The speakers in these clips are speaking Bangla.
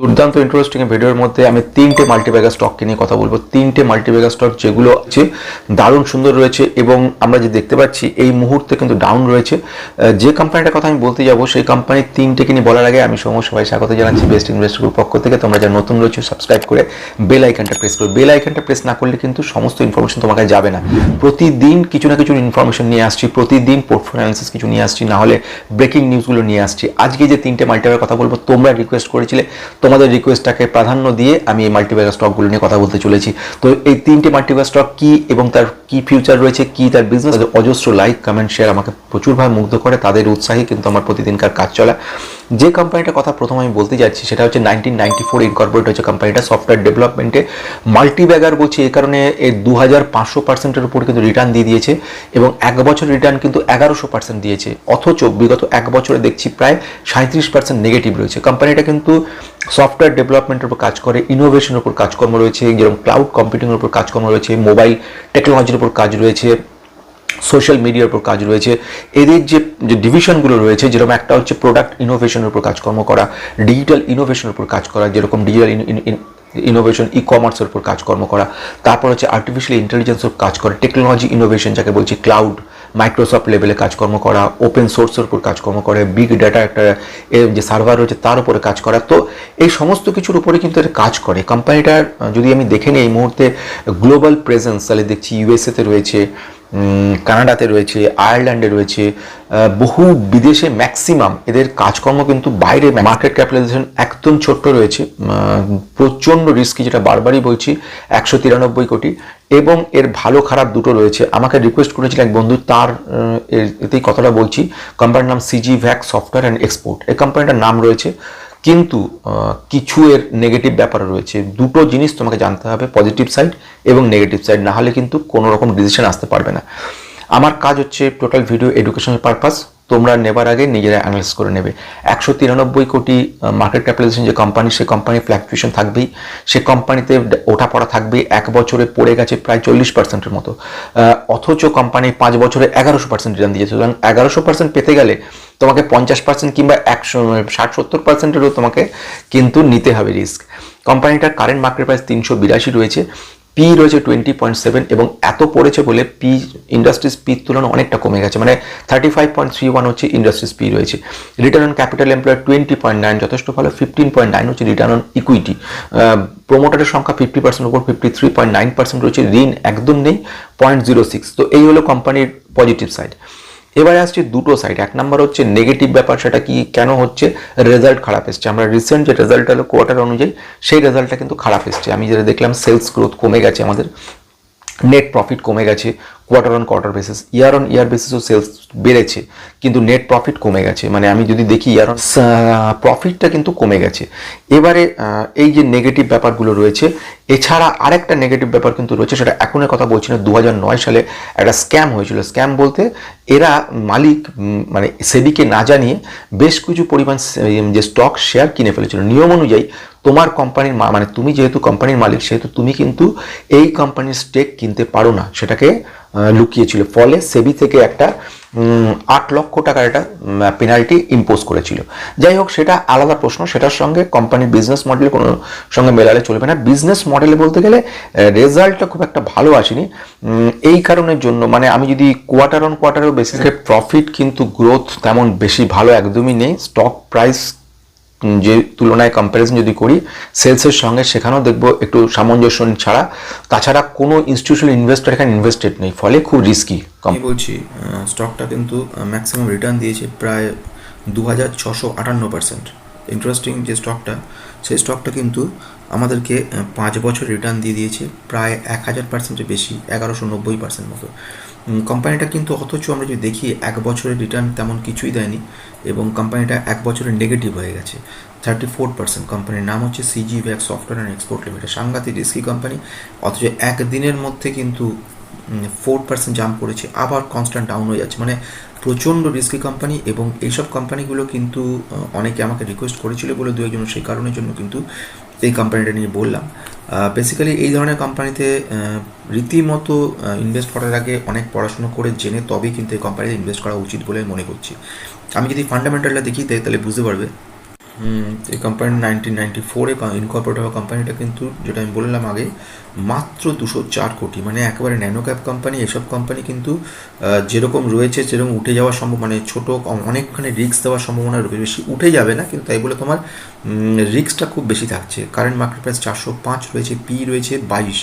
দুর্দান্ত ইন্টারেস্টিং ভিডিওর মধ্যে আমি তিনটে মাল্টিব্যাগার স্টককে নিয়ে কথা বলব। তিনটে মাল্টিব্যাগার স্টক যেগুলো আছে দারুণ সুন্দর রয়েছে এবং আমরা যে দেখতে পাচ্ছি এই মুহূর্তে কিন্তু ডাউন রয়েছে। যে কোম্পানিটার কথা আমি বলতে যাব, সেই কোম্পানির তিনটেকে নিয়ে বলার আগে আমি সমস্ত সবাই স্বাগত জানাচ্ছি বেস্ট ইনভেস্ট গ্রুপ পক্ষ থেকে। তোমরা যারা নতুন রয়েছে সাবস্ক্রাইব করে বেল আইকনটা প্রেস করো। বেল আইকনটা প্রেস না করলে কিন্তু সমস্ত ইনফরমেশন তোমার কাছে যাবে না। প্রতিদিন কিছু না কিছু ইনফরমেশন নিয়ে আসছি, প্রতিদিন পোর্টফোলিও কিছু নিয়ে আসছি, না হলে ব্রেকিং নিউজগুলো নিয়ে আসছি। আজকে যে তিনটে মাল্টিব্যাগার কথা বলব, তোমরা রিকোয়েস্ট করেছিলে তোমাদের রিকোয়েস্টটাকে প্রাধান্য দিয়ে আমি এই মাল্টিব্যাগার স্টকগুলো নিয়ে কথা বলতে চলেছি। তো এই তিনটে মাল্টিব্যাগার স্টক কি এবং তার কি ফিউচার রয়েছে, কি তার বিজনেস অজস্র লাইক কমেন্ট শেয়ার আমাকে প্রচুরভাবে মুগ্ধ করে, তাদের উৎসাহী কিন্তু আমার প্রতিদিনকার কাজ চলা। যে কোম্পানিটার কথা প্রথম আমি বলতে যাচ্ছি, সেটা হচ্ছে নাইনটিন নাইনটি ফোর ইনকর্পোরেট হচ্ছে কোম্পানিটা সফটওয়্যার ডেভেলপমেন্টে মাল্টিব্যাগার বলছি এই কারণে এই দু হাজার পাঁচশো পার্সেন্টের উপর কিন্তু রিটার্ন দিয়ে দিয়েছে এবং এক বছর রিটার্ন কিন্তু এগারোশো পার্সেন্ট দিয়েছে। অথচ বিগত এক বছরে দেখছি প্রায় সাঁত্রিশ পার্সেন্ট নেগেটিভ রয়েছে। কোম্পানিটা কিন্তু সফটওয়্যার ডেভেলপমেন্টের উপর কাজ করে ইনোভেশনের উপর কাজকর্ম রয়েছে, যেরকম ক্লাউড কম্পিউটিংয়ের উপর কাজকর্ম রয়েছে মোবাইল টেকনোলজির উপর কাজ রয়েছে সোশ্যাল মিডিয়ার উপর কাজ রয়েছে। এদের যে যে ডিভিশনগুলো রয়েছে, যেরকম একটা হচ্ছে প্রোডাক্ট ইনোভেশনের উপর কাজকর্ম করা ডিজিটাল ইনোভেশনের উপর কাজ করা, যেরকম ডিজিটাল ইনোভেশন ই কমার্সের উপর কাজকর্ম করা, তারপর হচ্ছে আর্টিফিশিয়াল ইন্টেলিজেন্সের কাজ করা টেকনোলজি ইনোভেশন যাকে বলছি ক্লাউড মাইক্রোসফট লেভেলে কাজকর্ম করা ওপেন সোর্সের উপর কাজকর্ম করে বিগ ডাটা একটা যে সার্ভার রয়েছে তার উপরে কাজ করা। তো এই সমস্ত কিছুর উপরে কিন্তু এটা কাজ করে। কোম্পানিটার যদি আমি দেখে নিই এই মুহূর্তে গ্লোবাল প্রেজেন্স তাহলে দেখছি ইউএসএতে রয়েছে কানাডাতে রয়েছে, আয়ারল্যান্ডে রয়েছে বহু বিদেশে ম্যাক্সিমাম এদের কাজকর্ম কিন্তু বাইরে মার্কেট ক্যাপিটালাইজেশন একদম ছোট্ট রয়েছে প্রচণ্ড রিস্কি যেটা বারবারই বলছি, একশো তিরানব্বই কোটি। এবং এর ভালো খারাপ দুটো রয়েছে। আমাকে রিকোয়েস্ট করেছিলেন এক বন্ধু, তার এতেই কথাটা বলছি। কোম্পানির নাম CG VAK software and export এই কোম্পানিটার নাম রয়েছে কিন্তু কিছু এর নেগেটিভ ব্যাপার রয়েছে। দুটো জিনিস তোমাকে জানতে হবে পজিটিভ সাইড এবং নেগেটিভ সাইড না হলে কিন্তু কোনো রকম ডিসিশন আসতে পারবে না। আমার কাজ হচ্ছে টোটাল ভিডিও এডুকেশনাল পারপাস তোমরা নেবার আগে নিজেরা অ্যানালাইস করে নেবে। একশো তিরানব্বই কোটি মার্কেট ক্যাপিটালাইজেশন যে কোম্পানি সে কোম্পানি ফ্ল্যাকচুয়েশন থাকবেই। সে কোম্পানিতে ওঠা পড়া থাকবে এক বছরে পড়ে গেছে প্রায় চল্লিশ পার্সেন্টের মতো। অথচ কোম্পানি পাঁচ বছরে এগারোশো পার্সেন্ট রিটার্ন দিয়েছে। সুতরাং এগারোশো পার্সেন্ট পেতে গেলে তোমাকে পঞ্চাশ পার্সেন্ট কিংবা একশো, ষাট সত্তর পার্সেন্টেরও তোমাকে কিন্তু নিতে হবে রিস্ক কোম্পানিটার কারেন্ট মার্কেট প্রাইস তিনশো বিরাশি রয়েছে। পি রয়েছে টোয়েন্টি পয়েন্ট সেভেন এবং এত পড়েছে বলে পি ইন্ডাস্ট্রিজ পির তুলনায় অনেকটা কমে গেছে। মানে thirty five point three one হচ্ছে ইন্ডাস্ট্রিজ পি রয়েছে। Return on capital employ twenty point nine যথেষ্ট ভালো। ফিফটিন পয়েন্ট নাইন হচ্ছে রিটার্ন অন ইকুইটি প্রোমোটারের সংখ্যা ফিফটি পার্সেন্ট উপর fifty three point nine percent রয়েছে। ঋণ একদম নেই পয়েন্ট জিরো সিক্স তো এই হলো কোম্পানির পজিটিভ সাইড এবারে আসছে দুটো সাইড এক নাম্বার হচ্ছে নেগেটিভ ব্যাপার, সেটা কি, কেন হচ্ছে? রেজাল্ট খারাপ এসছে। আমরা রিসেন্ট যে রেজাল্ট হলো কোয়ার্টার অনুযায়ী, সেই রেজাল্টটা কিন্তু খারাপ এসছে। আমি যেটা দেখলাম সেলস গ্রোথ কমে গেছে আমাদের নেট প্রফিট কমে গেছে। Quarter on quarter basis year on year বেসিসও sales বেড়েছে, কিন্তু নেট প্রফিট কমে গেছে। মানে আমি যদি দেখি ইয়ার অন প্রফিটটা কিন্তু কমে গেছে। এবারে এই যে নেগেটিভ ব্যাপারগুলো রয়েছে, এছাড়া আরেকটা নেগেটিভ ব্যাপার কিন্তু রয়েছে, সেটা এখনের কথা বলছি না দু হাজার নয় সালে একটা স্ক্যাম হয়েছিল। স্ক্যাম বলতে এরা মালিক মানে সেবিকে না জানিয়ে বেশ কিছু পরিমাণ যে স্টক শেয়ার কিনে ফেলেছিল। নিয়ম অনুযায়ী তোমার কোম্পানির মানে তুমি যেহেতু কোম্পানির মালিক, সেহেতু তুমি কিন্তু এই কোম্পানির স্টেক কিনতে পারো না। সেটাকে লুকিয়েছিল। ফলে সেবি থেকে একটা আট লক্ষ টাকার একটা পেনাল্টি ইম্পোজ করেছিল। যাই হোক, সেটা আলাদা প্রশ্ন। সেটার সঙ্গে কোম্পানির বিজনেস মডেল কোনো সঙ্গে মেলালে চলবে না। বিজনেস মডেলে বলতে গেলে রেজাল্টটা খুব একটা ভালো আসেনি। এই কারণের জন্য মানে আমি যদি কোয়ার্টার অন কোয়ার্টারেও বেশি প্রফিট কিন্তু গ্রোথ তেমন বেশি ভালো একদমই নেই। স্টক প্রাইস যে তুলনায় কম্প্যারিজন যদি করি সেলসের সঙ্গে সেখানেও দেখব একটু সামঞ্জস্য ছাড়া। তাছাড়া কোনো ইনস্টিটিউশনাল ইনভেস্টর এখানে ইনভেস্টেড নেই, ফলে খুব রিস্কি বলছি স্টকটা কিন্তু ম্যাক্সিমাম রিটার্ন দিয়েছে প্রায় দু হাজার ছশো আটান্ন পার্সেন্ট ইন্টারেস্টিং যে স্টকটা সেই স্টকটা কিন্তু আমাদেরকে পাঁচ বছর রিটার্ন দিয়ে দিয়েছে, প্রায় এক হাজার পার্সেন্টের বেশি, এগারোশো নব্বই পার্সেন্ট মতো। কোম্পানিটা কিন্তু অথচ আমরা যদি দেখি, এক বছরের রিটার্ন তেমন কিছুই দেয়নি এবং কোম্পানিটা এক বছরের নেগেটিভ হয়ে গেছে থার্টি ফোর পার্সেন্ট কোম্পানির নাম হচ্ছে CG VAK software and export limited সাংঘাতিক রিস্কি কোম্পানি অথচ একদিনের মধ্যে কিন্তু ফোর পার্সেন্ট জাম্প করেছে, আবার কনস্ট্যান্ট ডাউন হয়ে যাচ্ছে। মানে প্রচণ্ড রিস্কি কোম্পানি এবং এইসব কোম্পানিগুলো কিন্তু অনেকে আমাকে রিকোয়েস্ট করেছিল বলে দু একজন সেই কারণের জন্য কিন্তু এই কোম্পানিটা নিয়ে বললাম। বেসিক্যালি এই ধরনের কোম্পানিতে রীতিমতো ইনভেস্ট করার আগে অনেক পড়াশুনো করে জেনে তবেই কিন্তু এই কোম্পানিতে ইনভেস্ট করা উচিত বলে মনে করছি। আমি যদি ফান্ডামেন্টালটা দেখি তাহলে বুঝতে পারবে এই কোম্পানি নাইনটিন নাইনটি ফোরে ইনকর্পোরেট হওয়া কোম্পানিটা কিন্তু, যেটা আমি বললাম আগে, মাত্র দুশো চার কোটি। মানে একেবারে ন্যানো ক্যাপ কোম্পানি এসব কোম্পানি কিন্তু যেরকম রয়েছে যেরকম উঠে যাওয়ার সম্ভব মানে ছোটো, অনেকখানি রিস্ক দেওয়ার সম্ভাবনা রয়েছে। বেশি উঠে যাবে না, কিন্তু তাই বলে তোমার রিস্কটা খুব বেশি থাকছে। কারেন্ট মার্কেট প্রাইস চারশো পাঁচ রয়েছে পি রয়েছে বাইশ।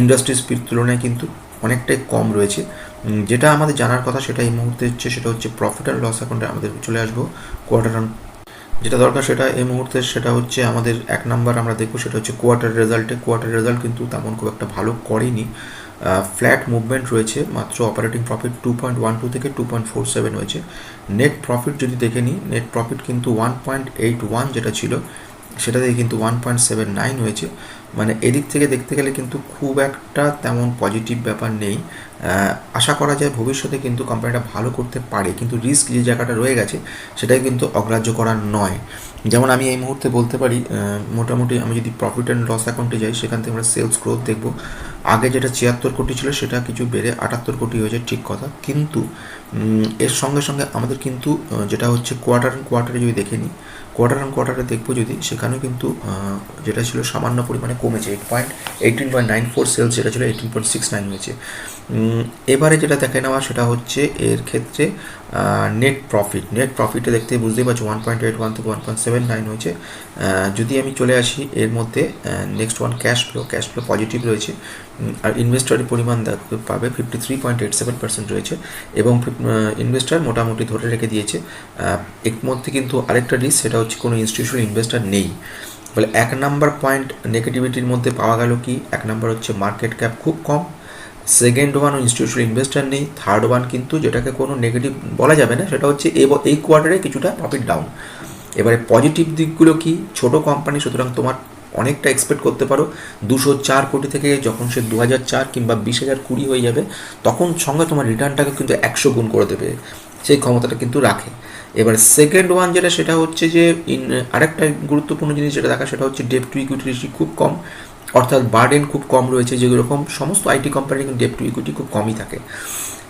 ইন্ডাস্ট্রি স্পিড তুলনায় কিন্তু অনেকটাই কম রয়েছে। যেটা আমাদের জানার কথা সেটা এই মুহূর্তে হচ্ছে, সেটা হচ্ছে প্রফিট অ্যান্ড লস অ্যাকাউন্টে আমাদের চলে আসব। কোয়ার্টার যেটা দরকার সেটা এই মুহূর্তে সেটা হচ্ছে আমাদের এক নাম্বার আমরা দেখব, সেটা হচ্ছে কোয়ার্টার রেজাল্টে কোয়ার্টার রেজাল্ট কিন্তু তেমন খুব একটা ভালো করেনি। ফ্ল্যাট মুভমেন্ট রয়েছে, মাত্র operating profit two point one two থেকে টু পয়েন্ট ফোর সেভেন হয়েছে। নেট প্রফিট যদি দেখে নিই নেট প্রফিট কিন্তু ওয়ান পয়েন্ট এইট ওয়ান যেটা ছিল, সেটা থেকে কিন্তু ওয়ান পয়েন্ট সেভেন নাইন হয়েছে। মানে এদিক থেকে দেখতে গেলে কিন্তু খুব একটা তেমন পজিটিভ ব্যাপার নেই। আশা করা যায় ভবিষ্যতে কিন্তু কোম্পানিটা ভালো করতে পারে, কিন্তু রিস্ক যে জায়গাটা রয়ে গেছে, সেটাই কিন্তু অগ্রাহ্য করার নয়। যেমন আমি এই মুহূর্তে বলতে পারি মোটামুটি আমি যদি প্রফিট অ্যান্ড লস অ্যাকাউন্টে যাই, সেখান থেকে আমরা সেলস গ্রোথ দেখব। আগে যেটা ছিয়াত্তর কোটি ছিল, সেটা কিছু বেড়ে আটাত্তর কোটি হয়েছে, ঠিক কথা। কিন্তু এর সঙ্গে সঙ্গে আমাদের কিন্তু যেটা হচ্ছে কোয়ার্টার কোয়ার্টারে যদি দেখে নিই কোয়ার্টার অন কোয়ার্টারে দেখব যদি, সেখানেও কিন্তু যেটা ছিল সামান্য পরিমাণে কমেছে eight point eighteen point nine four sales যেটা ছিল এইটিন পয়েন্ট সিক্স নাইন হয়েছে। এবারে যেটা দেখে নেওয়া সেটা হচ্ছে এর ক্ষেত্রে নেট প্রফিট নেট প্রফিটে দেখতে বুঝতেই পারছ ওয়ান পয়েন্ট এইট ওয়ান থেকে ওয়ান পয়েন্ট সেভেন নাইন হয়েছে। যদি আমি চলে আসি, এর মধ্যে next one cash flow cash flow positive রয়েছে। আর ইনভেস্টরের পরিমাণ পাবে fifty three point eight seven percent রয়েছে এবং ইনভেস্টার মোটামুটি ধরে রেখে দিয়েছে। এর মধ্যে কিন্তু আরেকটা রিস্ক সেটা হচ্ছে কোনো ইনস্টিটিউশনাল ইনভেস্টার নেই। বলে এক নাম্বার পয়েন্ট নেগেটিভিটির মধ্যে পাওয়া গেল কি? এক নাম্বার হচ্ছে মার্কেট ক্যাপ খুব কম। সেকেন্ড ওয়ান ইনস্টিটিউশনাল ইনভেস্টার নেই থার্ড ওয়ান কিন্তু যেটাকে কোনো নেগেটিভ বলা যাবে না, সেটা হচ্ছে এই এই কোয়ার্টারে কিছুটা প্রফিট ডাউন এবারে পজিটিভ দিকগুলো কি? ছোট কোম্পানি সুতরাং তোমার অনেকটা এক্সপেক্ট করতে পারো। দুশো চার কোটি থেকে যখন সে দু হাজার চার কিংবা বিশ হাজার কুড়ি হয়ে যাবে, তখন সঙ্গে তোমার রিটার্নটাকে কিন্তু একশো গুণ করে দেবে। সেই ক্ষমতাটা কিন্তু রাখে। এবার সেকেন্ড ওয়ান যেটা, সেটা হচ্ছে যে ইন আরেকটা গুরুত্বপূর্ণ জিনিস যেটা দেখা, সেটা হচ্ছে ডেপ টু ইকুইটি খুব কম। অর্থাৎ বার্ডেন খুব কম রয়েছে যেরকম সমস্ত আইটি কোম্পানির কিন্তু ডেপ টু ইকুইটি খুব কমই থাকে।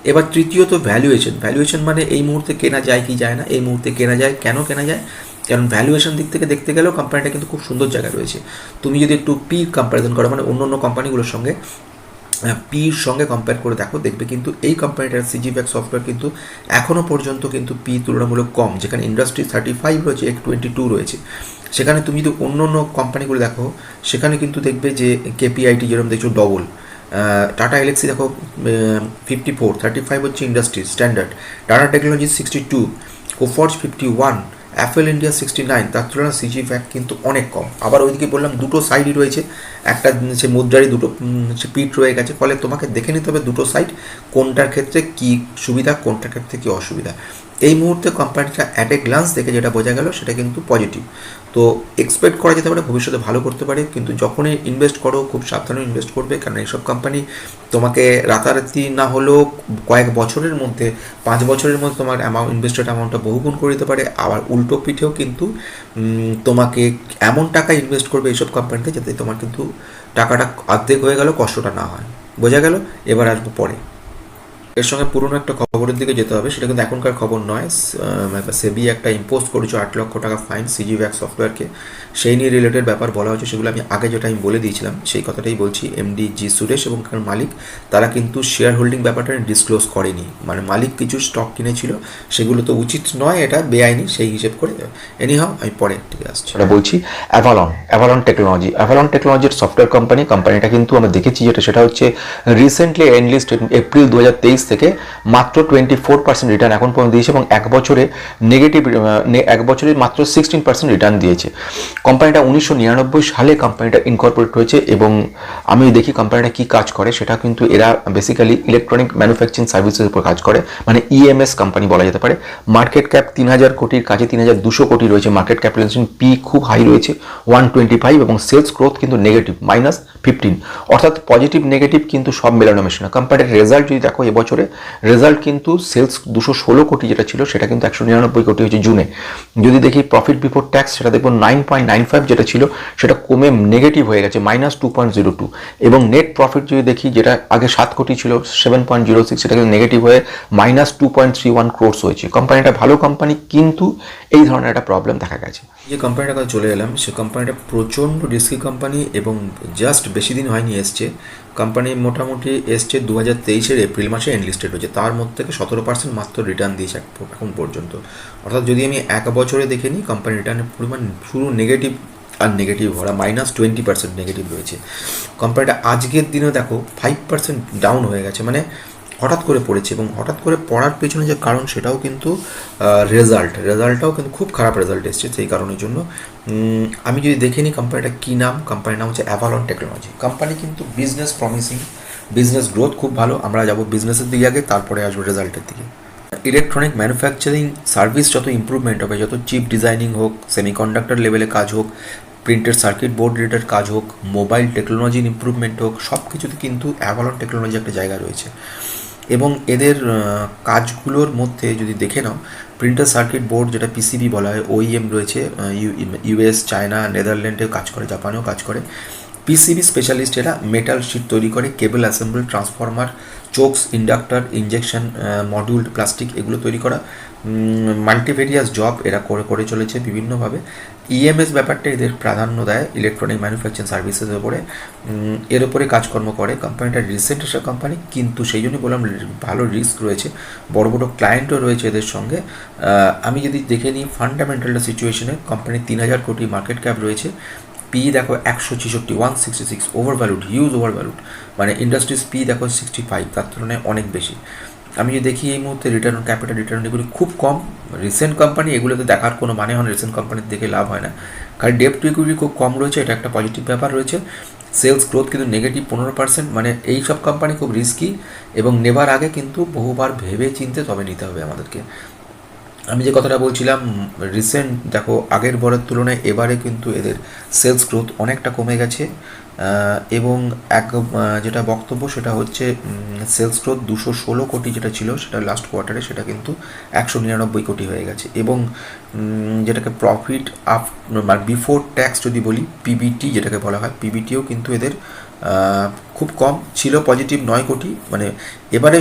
এবার তৃতীয়ত ভ্যালুয়েশন ভ্যালুয়েশন মানে এই মুহূর্তে কেনা যায় কি যায় না? এই মুহূর্তে কেনা যায়, কেন কেনা যায়? কারণ ভ্যালুয়েশন দিক থেকে দেখতে গেলেও কোম্পানিটা কিন্তু খুব সুন্দর জায়গায় রয়েছে। তুমি যদি একটু পি কম্প্যারিজন করো মানে অন্য অন্য কোম্পানিগুলোর সঙ্গে পির সঙ্গে কম্পেয়ার করে দেখো, দেখবে কিন্তু এই কোম্পানিটার সিজি ব্যাক সফটওয়্যার কিন্তু এখনও পর্যন্ত কিন্তু পি তুলনামূলক কম। যেখানে ইন্ডাস্ট্রি থার্টি ফাইভ রয়েছে এক টোয়েন্টি টু রয়েছে। সেখানে তুমি যদি অন্য অন্য কোম্পানিগুলো দেখো, সেখানে কিন্তু দেখবে যে কেপিআইটি যেরকম দেখছ ডবল টাটা এলেক্সি দেখো ফিফটি ফোর থার্টি ফাইভ হচ্ছে industry standard Tata technology sixty two Coforge fifty one Apple India sixty nine তার তুলনায় সিজি ভ্যাক কিন্তু অনেক কম। আবার ওইদিকে বললাম দুটো সাইডই রয়েছে। একটা সে মুদ্রারই দুটো হচ্ছে পিঠ রয়ে গেছে। ফলে তোমাকে দেখে নিতে হবে দুটো সাইড কোনটার ক্ষেত্রে কী সুবিধা, কোনটার ক্ষেত্রে কী অসুবিধা। এই মুহূর্তে কোম্পানিটা অ্যাট এ গ্লান্স দেখে যেটা বোঝা গেল সেটা কিন্তু পজিটিভ তো এক্সপেক্ট করা যেতে পারে, ভবিষ্যতে ভালো করতে পারে, কিন্তু যখনই ইনভেস্ট করো, খুব সাবধানে ইনভেস্ট করবে কারণ এইসব কোম্পানি তোমাকে রাতারাতি না হলেও কয়েক বছরের মধ্যে, পাঁচ বছরের মধ্যে তোমার অ্যামাউন্ট ইনভেস্টেড অ্যামাউন্টটা বহুগুণ করে দিতে পারে। আবার উল্টো পিঠেও কিন্তু তোমাকে এমন টাকা ইনভেস্ট করবে এইসব কোম্পানিতে যাতে তোমার কিন্তু টাকাটা অর্ধেক হয়ে গেল কষ্টটা না হয়। বোঝা গেল? এবার আসব পরে। এর সঙ্গে পুরনো একটা খবরের দিকে যেতে হবে, সেটা কিন্তু এখনকার খবর নয়। সেবি একটা ইম্পোজ করেছে আট লক্ষ টাকা ফাইন সিজি ব্যাক সফটওয়্যারকে সেই নিয়ে রিলেটেড ব্যাপার বলা হয়েছে, সেগুলো আমি আগে যেটা আমি বলে দিয়েছিলাম, সেই কথাটাই বলছি। এমডি জি সুরেশ এবং তার মালিক, তারা কিন্তু শেয়ার হোল্ডিং ব্যাপারটা ডিসক্লোজ করেনি। মানে মালিক কিছু স্টক কিনেছিল, সেগুলো তো উচিত নয় এটা, বেআইনি, সেই হিসেব করে। এনি হাও আমি পরে ঠিক আসছি বলছি অ্যাভালন অ্যাভালন টেকনোলজি অ্যাভালন টেকনোলজির সফটওয়্যার কোম্পানি কোম্পানিটা কিন্তু আমরা দেখেছি যেটা, সেটা হচ্ছে রিসেন্টলি এনলিস্ট এপ্রিল দু হাজার তেইশ থেকে মাত্র টোয়েন্টি ফোর পার্সেন্ট রিটার্ন এখন পর্যন্ত দিয়েছে এবং এক বছরে নেগেটিভ এক বছরে মাত্র সিক্সটিন পার্সেন্ট রিটার্ন দিয়েছে। কোম্পানিটা উনিশশো নিরানব্বই সালে কোম্পানিটা ইনকর্পোরেট হয়েছে এবং আমি দেখি কোম্পানিটা কি কাজ করে, সেটা কিন্তু এরা বেসিক্যালি ইলেকট্রনিক ম্যানুফ্যাকচারিং সার্ভিসের উপর কাজ করে মানে ইএমএস কোম্পানি বলা যেতে পারে। মার্কেট ক্যাপ তিন হাজার কোটির কাছে তিন হাজার দুশো কোটি রয়েছে। মার্কেট ক্যাপিটালাইজেশন পি খুব হাই রয়েছে ওয়ান টোয়েন্টি ফাইভ এবং সেলস গ্রোথ কিন্তু নেগেটিভ মাইনাস ফিফটিন অর্থাৎ পজিটিভ নেগেটিভ কিন্তু সব মেলানো মেশানো। কোম্পানির রেজাল্ট যদি দেখো এবছর বছরে। রেজাল্ট কিন্তু সেলস দুশো ষোলো কোটি যেটা ছিল, সেটা কিন্তু একশো নিরানব্বই কোটি হয়েছে জুনে। যদি দেখি প্রফিট বিফোর ট্যাক্স সেটা দেখব নাইন পয়েন্ট নাইন ফাইভ যেটা ছিল, সেটা কমে নেগেটিভ হয়ে গেছে minus two point zero two এবং নেট প্রফিট যদি দেখি, যেটা আগে সাত কোটি ছিল সেভেন পয়েন্ট জিরো সিক্স সেটা কিন্তু নেগেটিভ হয়ে minus two point three one crores হয়েছে। কোম্পানিটা ভালো কোম্পানি কিন্তু এই ধরনের একটা প্রবলেম দেখা গেছে। যে কোম্পানিটার কাছে চলে এলাম, সে কোম্পানিটা প্রচণ্ড রিস্কি কোম্পানি এবং জাস্ট বেশি দিন হয়নি এসছে। কোম্পানি মোটামুটি এসছে দু হাজার তেইশের এপ্রিল মাসে এনলিস্টেড হয়েছে। তার মধ্যে থেকে সতেরো পার্সেন্ট মাত্র রিটার্ন দিয়েছে এখন পর্যন্ত। অর্থাৎ যদি আমি এক বছরে দেখে নিই কোম্পানি রিটার্নের পরিমাণ শুরু নেগেটিভ আর নেগেটিভ ভরা মাইনাস টোয়েন্টি পার্সেন্ট নেগেটিভ রয়েছে। কোম্পানিটা আজকের দিনে দেখো ফাইভ পার্সেন্ট ডাউন হয়ে গেছে। মানে হঠাৎ করে পড়েছে এবং হঠাৎ করে পড়ার পেছনে যে কারণ সেটাও কিন্তু রেজাল্ট রেজাল্টটাও কিন্তু খুব খারাপ রেজাল্ট এসছে সেই কারণের জন্য। আমি যদি দেখে নিই কোম্পানিটা কী নাম কোম্পানির নাম হচ্ছে অ্যাভালন টেকনোলজি কোম্পানি কিন্তু বিজনেস প্রমিসিং বিজনেস গ্রোথ খুব ভালো। আমরা যাব বিজনেসের দিকে আগে, তারপরে আসব রেজাল্টের দিকে। ইলেকট্রনিক ম্যানুফ্যাকচারিং সার্ভিস যত ইমপ্রুভমেন্ট হবে, যত চিপ ডিজাইনিং হোক সেমিকন্ডাক্টর লেভেলে কাজ হোক প্রিন্টেড সার্কিট বোর্ড রিলেটেড কাজ হোক মোবাইল টেকনোলজির ইমপ্রুভমেন্ট হোক সব কিছুতে কিন্তু অ্যাভালন টেকনোলজি একটা জায়গা রয়েছে। এবং এদের কাজগুলোর মধ্যে যদি দেখে নাও প্রিন্টার সার্কিট বোর্ড যেটা পিসিবি বলা হয় ওইএম রয়েছে ইউএস চায়না নেদারল্যান্ডেও কাজ করে জাপানেও কাজ করে। পিসিবি স্পেশালিস্ট এরা মেটাল শিট তৈরি করে কেবল assemble transformer chokes inductor injection module plastic এগুলো তৈরি করা। মাল্টিভেরিয়াস জব এরা করে করে চলেছে বিভিন্নভাবে। ইএমএস ব্যাপারটা এদের প্রাধান্য দেয় ইলেকট্রনিক ম্যানুফ্যাকচারিং সার্ভিসেসের উপরে এর উপরে কাজকর্ম করে। কোম্পানিটা রিসেন্ট এসে কোম্পানি কিন্তু সেই জন্যই বললাম ভালো রিস্ক রয়েছে। বড় বড় ক্লায়েন্টও রয়েছে এদের সঙ্গে। আমি যদি দেখে নিই ফান্ডামেন্টালটা সিচুয়েশনে কোম্পানির তিন হাজার কোটি মার্কেট ক্যাপ রয়েছে। পি দেখো একশো ছেষট্টি one sixty six over valued huge over valued মানে ইন্ডাস্ট্রিজ পি দেখো সিক্সটি ফাইভ তার তুলনায় অনেক বেশি। আমি যদি দেখি এই মুহূর্তে রিটার্ন অন ক্যাপিটাল রিটার্ন এগুলি খুব কম রিসেন্ট কোম্পানি এগুলোতে দেখার কোনো মানে হয় না রিসেন্ট কোম্পানির দেখে লাভ হয় না। কারণ ডেপ টু ইকুইটি খুব কম রয়েছে, এটা একটা পজিটিভ ব্যাপার রয়েছে। সেলস গ্রোথ কিন্তু নেগেটিভ পনেরো পার্সেন্ট মানে এই সব কোম্পানি খুব রিস্কি এবং নেবার আগে কিন্তু বহুবার ভেবে চিনতে তবে নিতে হবে আমাদেরকে। আমি যে কথাটা বলছিলাম রিসেন্ট দেখো, আগের বরের তুলনায় এবারে কিন্তু এদের সেলস গ্রোথ অনেকটা কমে গেছে। এবং এক যেটা বক্তব্য সেটা হচ্ছে সেলস গ্রোথ দুশো ষোলো কোটি যেটা ছিল সেটা লাস্ট কোয়ার্টারে সেটা কিন্তু একশো নিরানব্বই কোটি হয়ে গেছে। এবং যেটাকে প্রফিট আফ মানে বিফোর ট্যাক্স যদি বলি পিবিটি যেটাকে বলা হয় পিবিটিও কিন্তু এদের খুব কম, ছিল পজিটিভ নয় কোটি। মানে এবারে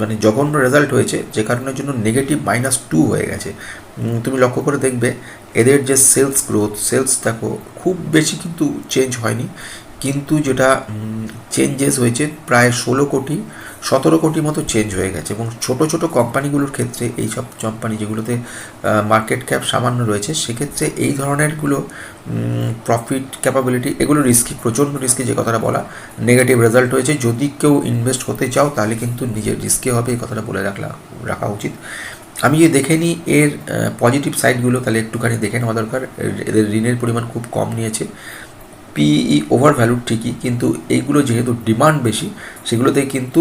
মানে জঘন্য রেজাল্ট হয়েছে, যে কারণের জন্য নেগেটিভ মাইনাস টু হয়ে গেছে। তুমি লক্ষ্য করে দেখবে, এদের যে সেলস গ্রোথ সেলস দেখো, খুব বেশি কিন্তু চেঞ্জ হয়নি। কিন্তু যেটা চেঞ্জেস হয়েছে প্রায় ষোলো কোটি, সতেরো কোটি মতো চেঞ্জ হয়ে গেছে এবং ছোট ছোট কোম্পানিগুলোর ক্ষেত্রে এই সব কোম্পানি যেগুলোতে মার্কেট ক্যাপ সামান্য রয়েছে, সেক্ষেত্রে এই ধরনেরগুলো প্রফিট ক্যাপাবিলিটি এগুলো রিস্কি প্রচণ্ড রিস্কি যে কথাটা বলা নেগেটিভ রেজাল্ট হয়েছে। যদি কেউ ইনভেস্ট করতে চাও তাহলে কিন্তু নিজের রিস্কে হবে, এই কথাটা বলে রাখলা, রাখা উচিত। আমি যে দেখে নিই এর পজিটিভ সাইডগুলো তাহলে একটুখানি দেখে নেওয়া দরকার। এদের ঋণের পরিমাণ খুব কম নিয়েছে। পিই ওভার ভ্যালু ঠিকই, কিন্তু এইগুলো যেহেতু ডিমান্ড বেশি, সেগুলোতে কিন্তু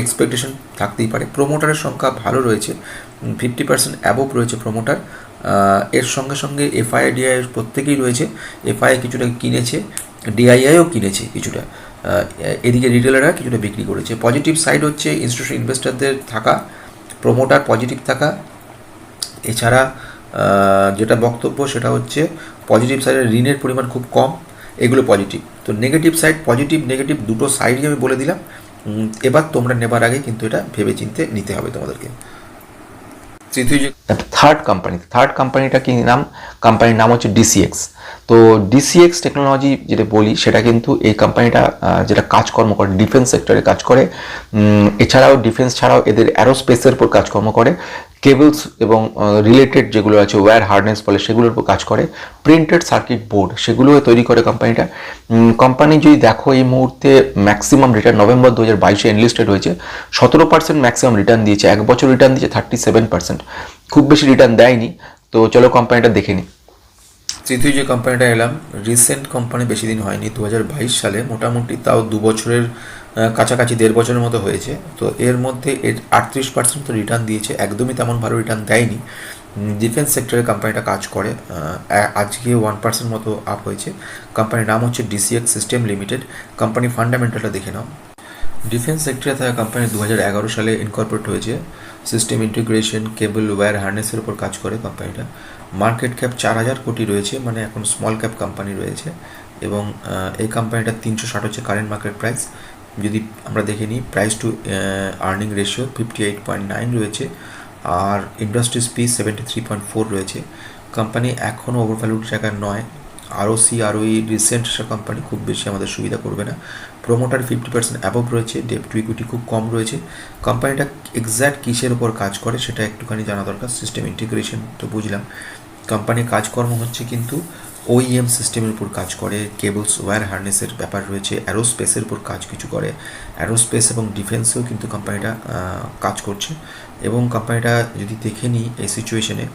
এক্সপেকটেশন থাকতেই পারে। প্রোমোটারের সংখ্যা ভালো রয়েছে ফিফটি পার্সেন্ট অ্যাবোভ রয়েছে প্রোমোটার এর সঙ্গে সঙ্গে এফআইডিআই প্রত্যেকেই রয়েছে। এফআই কিছুটা কিনেছে ডিআইআইও কিনেছে কিছুটা এদিকে রিটেলাররা কিছুটা বিক্রি করেছে। পজিটিভ সাইড হচ্ছে ইনস্টিটিউশন ইনভেস্টরদের থাকা প্রোমোটার পজিটিভ থাকা। এছাড়া যেটা বক্তব্য সেটা হচ্ছে পজিটিভ সাইডের ঋণের পরিমাণ খুব কম এগুলো পজিটিভ তো নেগেটিভ সাইড পজিটিভ নেগেটিভ দুটো সাইডই আমি বলে দিলাম। এবার তোমরা নেবার আগে কিন্তু এটা ভেবে চিনতে নিতে হবে তোমাদেরকে। তৃতীয় যে থার্ড কোম্পানি থার্ড কোম্পানিটা কি নাম? কোম্পানির নাম হচ্ছে ডিসিএক্স তো ডিসিএক্স টেকনোলজি যেটা বলি সেটা কিন্তু এই কোম্পানিটা যেটা কাজকর্ম করে ডিফেন্স সেক্টরে কাজ করে। এছাড়াও ডিফেন্স ছাড়াও এদের অ্যারোস্পেসের উপর কাজকর্ম করে। কেবলস এবং রিলেটেড যেগুলো আছে ওয়্যার হার্ডনেস বলে সেগুলোর উপর কাজ করে। প্রিন্টেড সার্কিট বোর্ড সেগুলোও তৈরি করে কোম্পানিটা কোম্পানি যদি দেখো, এই মুহূর্তে ম্যাক্সিমাম রিটার্ন নভেম্বর দু হাজার বাইশে এনলিস্টেড হয়েছে। সতেরো পার্সেন্ট ম্যাক্সিমাম রিটার্ন দিয়েছে। এক বছর রিটার্ন দিয়েছে থার্টি সেভেন পার্সেন্ট খুব বেশি রিটার্ন দেয়নি। তো চলো কোম্পানিটা দেখে নিই তৃতীয় যে কোম্পানিটা এলাম রিসেন্ট কোম্পানি বেশি দিন হয়নি। দু হাজার বাইশ সালে মোটামুটি তাও দু বছরের কাছাকাছি দেড় বছরের মতো হয়েছে। তো এর মধ্যে এর আটত্রিশ পার্সেন্ট তো রিটার্ন দিয়েছে, একদমই তেমন ভালো রিটার্ন দেয়নি। ডিফেন্স সেক্টরে কোম্পানিটা কাজ করে। আজকে ওয়ান পার্সেন্ট মতো আপ হয়েছে। কোম্পানির নাম হচ্ছে ডিসিএক্স সিস্টেম লিমিটেড কোম্পানি ফান্ডামেন্টালটা দেখে নাও। ডিফেন্স সেক্টরে থাকা কোম্পানি দু হাজার এগারো সালে ইনকর্পোরেট হয়েছে। সিস্টেম ইন্টিগ্রেশন কেবল ওয়্যার হার্নেসের উপর কাজ করে কোম্পানিটা মার্কেট ক্যাপ চার হাজার কোটি রয়েছে মানে এখন স্মল ক্যাপ কোম্পানি রয়েছে। এবং এই কোম্পানিটার তিনশো ষাট হচ্ছে কারেন্ট মার্কেট প্রাইস যদি আমরা দেখে নিই price to earning ratio fifty eight point nine রয়েছে আর industries P seventy three point four রয়েছে। কোম্পানি এখনও ওভারভ্যালুড জায়গায় নয়। আরও সি আরওই রিসেন্ট কোম্পানি খুব বেশি আমাদের সুবিধা করবে না। প্রোমোটার ফিফটি পার্সেন্ট অ্যাবভ রয়েছে ডেপ টু ইকুইটি খুব কম রয়েছে। কোম্পানিটা এক্স্যাক্ট কিসের উপর কাজ করে সেটা একটুখানি জানা দরকার সিস্টেম ইন্টিগ্রেশন তো বুঝলাম। কোম্পানির কাজকর্ম হচ্ছে কিন্তু ওইএম সিস্টেমের উপর কাজ করে কেবলস ওয়্যার হার্নেসের ব্যাপার রয়েছে অ্যারোস্পেসের উপর কাজ কিছু করে। অ্যারোস্পেস এবং ডিফেন্সেও কিন্তু কোম্পানিটা কাজ করছে। এবং কোম্পানিটা যদি দেখে নিই এই সিচুয়েশনে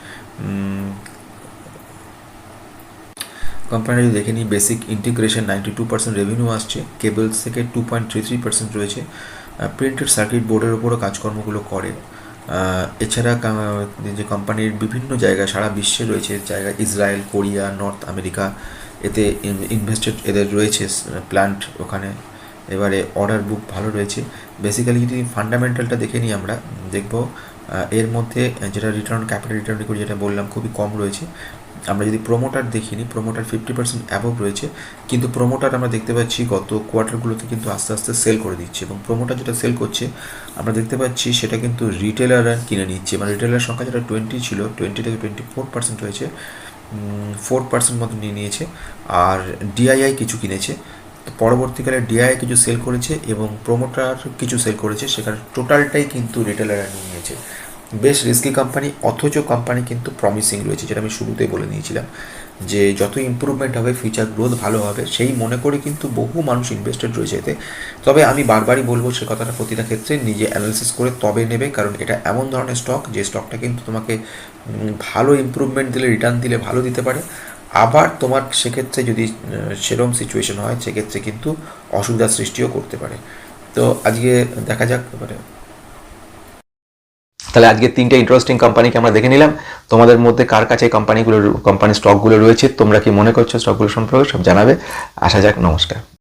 কোম্পানি যদি দেখে নিই basic integration ninety two percent revenue আসছে কেবলস থেকে two point three three percent রয়েছে। প্রিন্টেড সার্কিট বোর্ডের উপরও কাজকর্মগুলো করে। এছাড়া যে কোম্পানির বিভিন্ন জায়গা, সারা বিশ্বে রয়েছে, জায়গা ইসরায়েল, কোরিয়া, নর্থ আমেরিকা, এতে ইনভেস্টেড এদের রয়েছে প্ল্যান্ট ওখানে। এবারে অর্ডার বুক ভালো রয়েছে। বেসিক্যালি যদি ফান্ডামেন্টালটা দেখে নিই আমরা, দেখব এর মধ্যে যেটা রিটার্ন ক্যাপিটাল রিটার্ন রিকোয়ার্ড যেটা বললাম, খুবই কম রয়েছে। আমরা যদি প্রোমোটার দেখিনি প্রোমোটার ফিফটি পার্সেন্ট অ্যাবভ রয়েছে, কিন্তু প্রোমোটার আমরা দেখতে পাচ্ছি গত কোয়ার্টারগুলোতে কিন্তু আস্তে আস্তে সেল করে দিচ্ছে এবং প্রোমোটার যেটা সেল করছে, আমরা দেখতে পাচ্ছি সেটা কিন্তু রিটেলাররা কিনে নিচ্ছে। মানে রিটেলার সংখ্যা যেটা টোয়েন্টি ছিল টোয়েন্টি থেকে টোয়েন্টি ফোর পার্সেন্ট হয়েছে ফোর পার্সেন্ট মতো নিয়ে নিয়েছে, আর ডিআইআই কিছু কিনেছে। পরবর্তীকালে ডিআই কিছু সেল করেছে এবং প্রোমোটার কিছু সেল করেছে, সেখানে টোটালটাই কিন্তু রিটেলাররা নিয়ে নিয়েছে বেশ রিস্কি কোম্পানি অথচ কোম্পানি কিন্তু প্রমিসিং রয়েছে, যেটা আমি শুরুতেই বলে নিয়েছিলাম, যে যত ইমপ্রুভমেন্ট হবে ফিউচার গ্রোথ ভালো হবে, সেই মনে করে কিন্তু বহু মানুষ ইনভেস্টেড রয়েছে এতে। তবে আমি বারবারই বলব সে কথাটা প্রতিটা ক্ষেত্রে, নিজে অ্যানালিসিস করে তবে নেবে, কারণ এটা এমন ধরনের স্টক যে স্টকটা কিন্তু তোমাকে ভালো ইমপ্রুভমেন্ট দিলে রিটার্ন দিলে ভালো দিতে পারে। আবার তোমার সেক্ষেত্রে যদি সেরম সিচুয়েশন হয়, সেক্ষেত্রে কিন্তু অসুবিধার সৃষ্টিও করতে পারে। তো আজকে দেখা যাক মানে তাহলে আজকে তিনটে ইন্টারেস্টিং কোম্পানিকে আমরা দেখে নিলাম। তোমাদের মধ্যে কার কাছে কোম্পানিগুলো কোম্পানির স্টকগুলো রয়েছে, তোমরা কি মনে করছ? স্টকগুলো সম্পর্কে সব জানাবে। আসা যাক, নমস্কার।